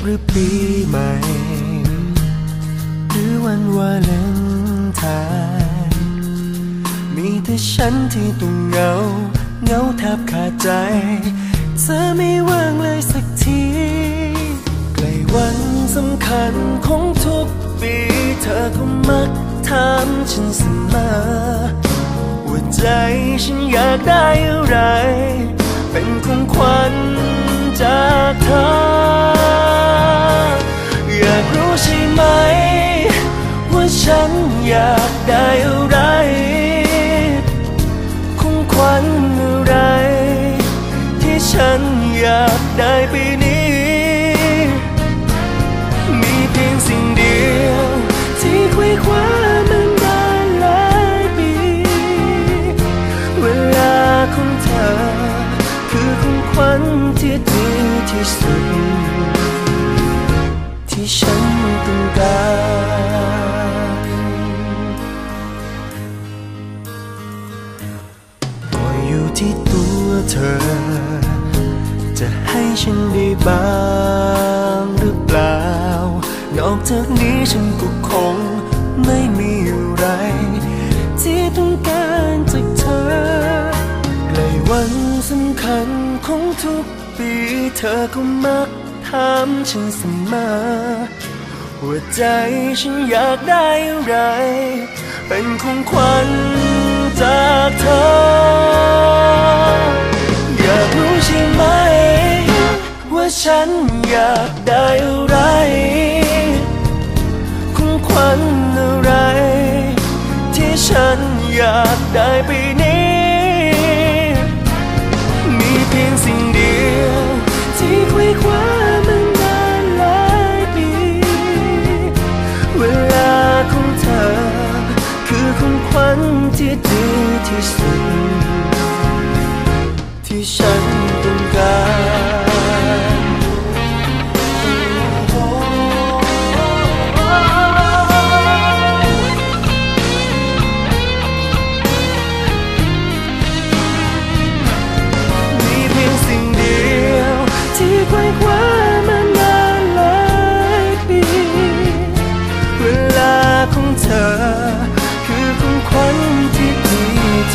หรือปีใหม่ หรือวันวาเลนไทน์มีแต่ฉันที่ต้องเหงา เหงาแทบขาดใจ เธอไม่ว่างเลยสักทีใกล้วันสำคัญของทุกปี เธอก็มักถามฉันเสมอว่าใจฉันอยากได้อะไร เป็นของขวัญ ฉันอยากได้อะไรของขวัญอะไร ที่ฉันอยากได้ปีนี้ มีเพียงสิ่งเดียว ที่คุยคว้ามานานหลายปี เวลาของเธอ คือของขวัญที่ดีที่สุด ที่ฉันต้องการ อ จะให้ฉันได้บ้างหรือเปล่า นอกจากนี้ฉันก็คงไม่มีอะไร ที่ต้องการจากเธอใกล้วันสำคัญของทุกปี เธอก็มักถามฉันเสมอว่าใจฉันอยากได้อะไร เป็นของขวัญจากเธอากได้ปีนี้ มีเพียงสิ่งเดียว ที่คุยคว้ามานานหลายปี เวลาของเธอ คือของขวัญที่ดีที่สุด ที่ฉัน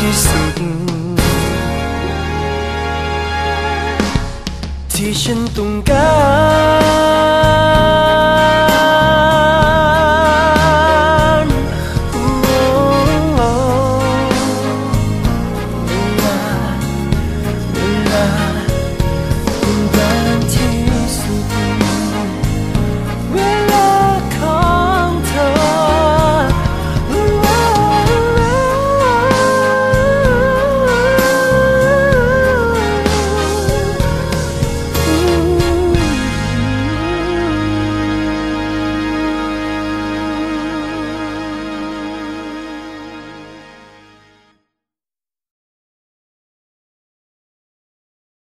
ที่สุด ที่ฉันต้องการ